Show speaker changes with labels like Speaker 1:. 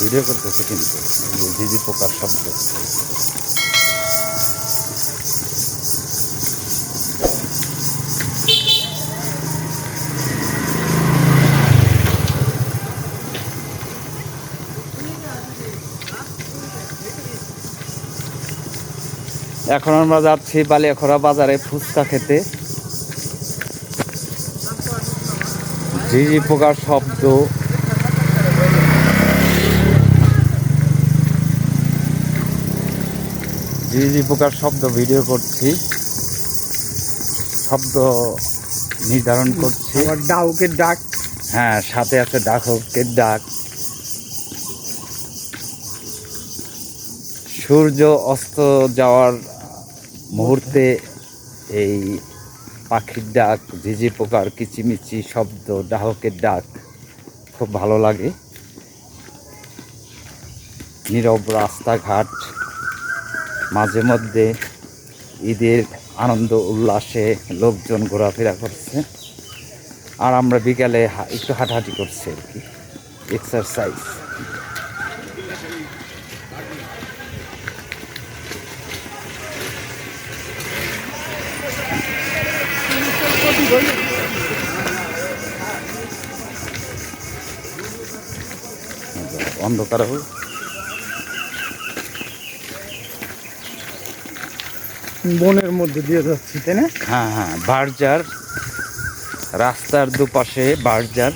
Speaker 1: Video করতেছে কিন্তু ঝিঝি পোকার শব্দ। এখন আমরা যাচ্ছি বালিয়াখরা বাজারে ফুচকা খেতে। ঝিঝি পোকার শব্দ। ঝিঝি পোকার শব্দ ভিডিও করছি। শব্দ নির্ধারণ করছি।
Speaker 2: ডাউকের ডাক।
Speaker 1: হ্যাঁ সাথে আছে ডাকের ডাক। সূর্য অস্ত যাওয়ার মুহূর্তে এই পাখির ডাক ঝিঝি পোকার কিচিমিচি শব্দ ডাহকের ডাক খুব ভালো লাগে। নীরব রাস্তাঘাট মাঝে মধ্যে ঈদের আনন্দ, উল্লাসে লোকজন ঘোরাফেরা করছে। আর আমরা বিকালে একটু হাঁটাহাঁটি করছি আর কি। এক্সারসাইজ অন্ধকার হোক।
Speaker 2: বনের মধ্যে দিয়ে যাচ্ছি তাই না?
Speaker 1: হ্যাঁ হ্যাঁ বার্জার রাস্তার দুপাশে বার্জার।